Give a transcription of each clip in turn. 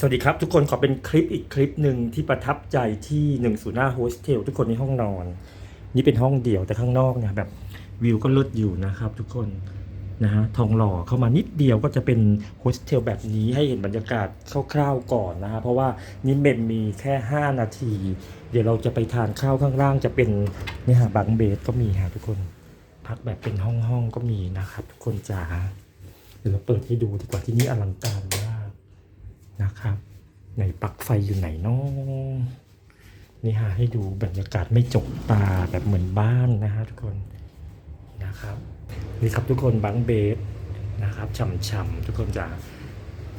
สวัสดีครับ ทุกคนขอเป็นคลิปอีกคลิปหนึ่งที่ประทับใจที่105โฮสเทลทุกคนในห้องนอน นี่เป็นห้องเดี่ยวแต่ข้างนอกเนี่ยแบบวิวก็เลิศอยู่นะครับทุกคนนะฮะทองหล่อเข้ามานิดเดียวก็จะเป็นโฮสเทลแบบนี้ให้เห็นบรรยากาศคร่าวๆก่อนนะฮะเพราะว่านี่เมมมีแค่ 5 นาที เดี๋ยวเราจะไปทานข้าวข้างล่างจะเป็นเนี่ยฮะบังเบสก็มีฮะทุกคนพักแบบเป็นห้องๆก็มีนะครับ ทุกคนจ๋าเดี๋ยวเราเปิดให้ดูดีกว่าที่นี่อลังการ นะครับในปลั๊กไฟอยู่ไหนเนาะนี่ฮะให้ดูบรรยากาศไม่จกตาแบบเหมือนบ้านนะฮะทุกคนนะครับนี่ครับทุกคนบังเบสนะครับฉ่ำๆทุกคนจะ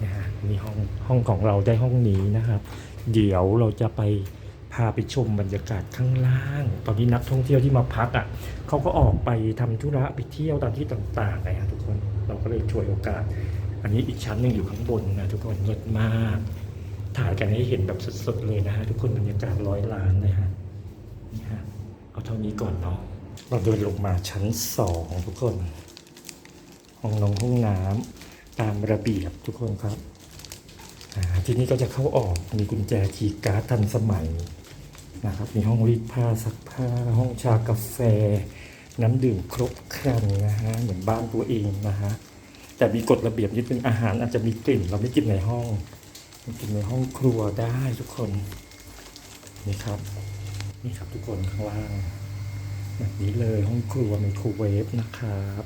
นะฮะนี่ห้องห้องของเราได้ห้องนี้นะครับ เดี๋ยวเราจะไปพาไปชมบรรยากาศข้างล่าง ตอนนี้นักท่องเที่ยวที่มาพักอะเขาก็ออกไปทำธุระไปเที่ยวตามที่ต่างๆนะฮะทุกคนเราก็เลยช่วยโอกาส อันนี้อีกชั้นหนึ่งอยู่ข้างบนนะทุกคนเลิศมาก ถ่ายกันให้เห็นแบบสดๆเลยนะฮะทุกคนบรรยากาศร้อยล้านเลยฮะนี่ฮะเอาเท่านี้ก่อนเนาะเราเดินลงมาชั้นสองทุกคน ห้องนงห้องน้ำตามระเบียบทุกคนครับที่นี่ก็จะเข้าออกมีกุญแจคีย์การ์ดทันสมัยนะครับมีห้องรีดผ้าซักผ้า ห้องชากาแฟ น้ำดื่มครบครันนะฮะเหมือนบ้านตัวเองนะฮะ แต่มีกฎระเบียบนิดนึงอาหารอาจจะมีกลิ่น เราไม่กินในห้องกินในห้องครัวได้ทุกคนนี่ครับนี่ครับทุกคนข้างล่างแบบนี้เลยห้องครัวไมโครเวฟนะครับ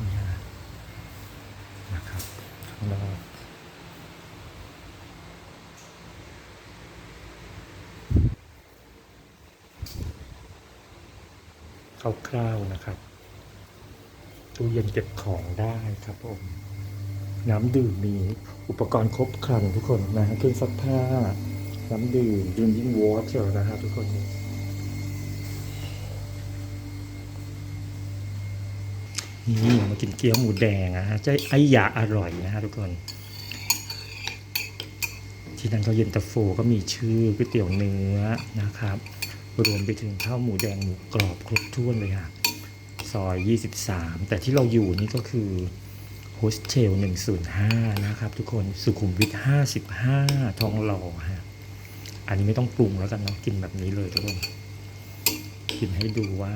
นี่ฮะนะครับข้างนอกคร่าวๆนะครับ ตู้เย็นเก็บของได้ครับผม น้ำดื่มมีอุปกรณ์ครบครันทุกคนนะฮะเครื่องซักผ้า น้ำดื่มดื่มยิ่งวอเตอนะฮะทุกคนนี่มากินเกี๊ยวหมูแดงนะฮะจะไอ้ยาอร่อยนะฮะทุกคน ที่นั่นก็เย็นตาโฟก็มีชื่อก๋วยเตี๋ยวเนื้อนะครับ รวมไปถึงข้าวหมูแดงหมูกรอบครบถ้วนเลยค่ะ ซอย 23 แต่ที่เราอยู่นี่ก็คือโฮสเทล105 นะครับทุกคนสุขุมวิท 55 ทองหล่อฮะอันนี้ไม่ต้องปรุงแล้วกันเนาะกินแบบนี้เลยทุกคนกินให้ดูว่า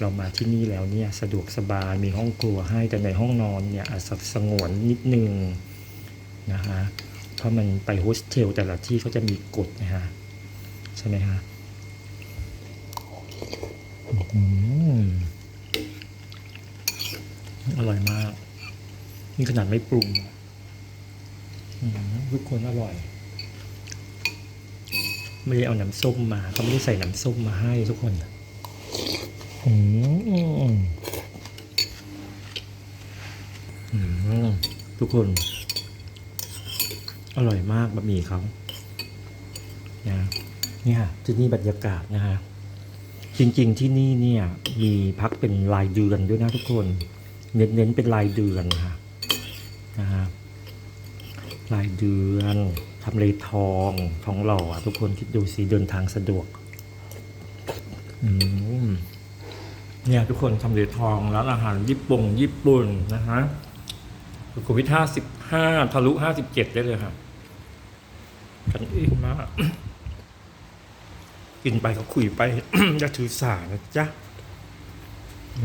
เรามาที่นี่แล้วเนี่ยสะดวกสบายมีห้องครัวให้แต่ในห้องนอนเนี่ยอาจจะสงวนนิดนึงนะฮะเพราะมันไปโฮสเทลแต่ละที่เขาจะมีกฎนะฮะใช่ไหมฮะอืม อ ร่อยมาก นี่ขนาดไม่ปรุงอืมทุกคนอร่อย ไม่ได้เอาน้ำส้มมาเขาไม่ได้ใส่น้ำส้มมาให้ทุกคนอืมอืมทุกคน อร่อยมากบะหมี่เขานะเนี่ยที่นี่บรรยากาศนะฮะจริงๆที่นี่เนี่ยมีพักเป็นรายเดือนด้วยนะทุกคน เน้นๆเป็นรายเดือนค่ะนะฮะรายเดือนทำเลทองทองหล่อทุกคนคิดดูสิเดินทางสะดวกเนี่ยทุกคนทำเลทองร้านอาหารญี่ปุ่งญี่ปุ่นนะฮะสุขุมวิทห้าสิบห้าทะลุห้าสิบเจ็ดได้เลยครับกันเองมากกินไปก็คุยไปอย่าถือสานะจ๊ะ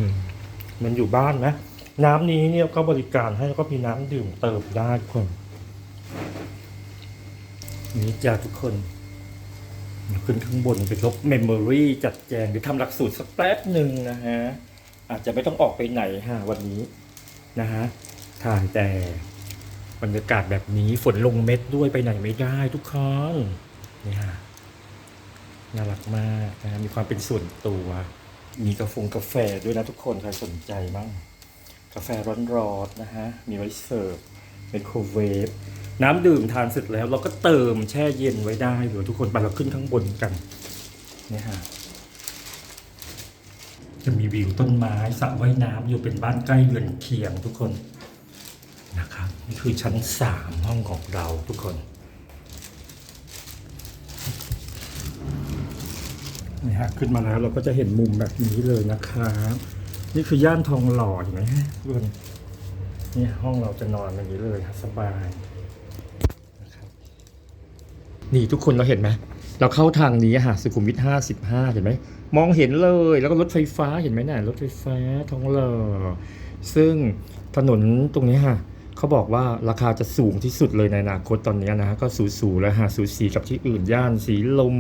มมันอยู่บ้านนะ น้ำนี้เนี่ยก็บริการให้แล้วก็มีน้ำดื่มเติมได้ทุกคนนี่จ้าทุกคนขึ้นข้างบนไปลบเมมโมรีจัดแจงหรือทำหลักสูตรสักแป๊บหนึ่งนะฮะ อาจจะไม่ต้องออกไปไหนฮะวันนี้นะฮะถ่ายแต่บรรยากาศแบบนี้ฝนลงเม็ดด้วยไปไหนไม่ได้ทุกคนนี่ฮะน่ารักมากนะฮะมีความเป็นส่วนตัว มีกาแฟกาแฟด้วยนะทุกคนใครสนใจบ้าง กาแฟร้อนๆนะฮะ มีไว้เสิร์ฟไมโคเวฟน้ำดื่มทานเสร็จแล้วเราก็เติมแช่เย็นไว้ได้เดี๋ยวทุกคนไปเราขึ้นข้างบนกันเนี่ยฮะจะมีวิวต้นไม้สระว่ายน้ำอยู่เป็นบ้านใกล้เรือนเคียงทุกคนนะครับนี่คือชั้นสามห้องของเราทุกคนนี่ฮะขึ้นมาแล้วเราก็จะเห็นมุมแบบนี้เลยนะครับ นี่คือย่านทองหล่อเห็นไหมฮะทุกคนนี่ห้องเราจะนอนแบบนี้เลยสบายนะนี่ทุกคนเราเห็นไหมเราเข้าทางนี้อะค่ะสุขุมวิทห้าสิบห้าเห็นไหมมองเห็นเลยแล้วก็รถไฟฟ้าเห็นไหมน่ะรถไฟฟ้าทองหล่อซึ่งถนนตรงนี้ค่ะเขาบอกว่าราคาจะสูงที่สุดเลยในอนาคตตอนนี้นะฮะก็สูสูแล้วฮะสูสีกับที่อื่นย่านสีลม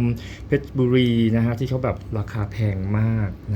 เพชรบุรีนะฮะที่เขาแบบราคาแพงมากนะ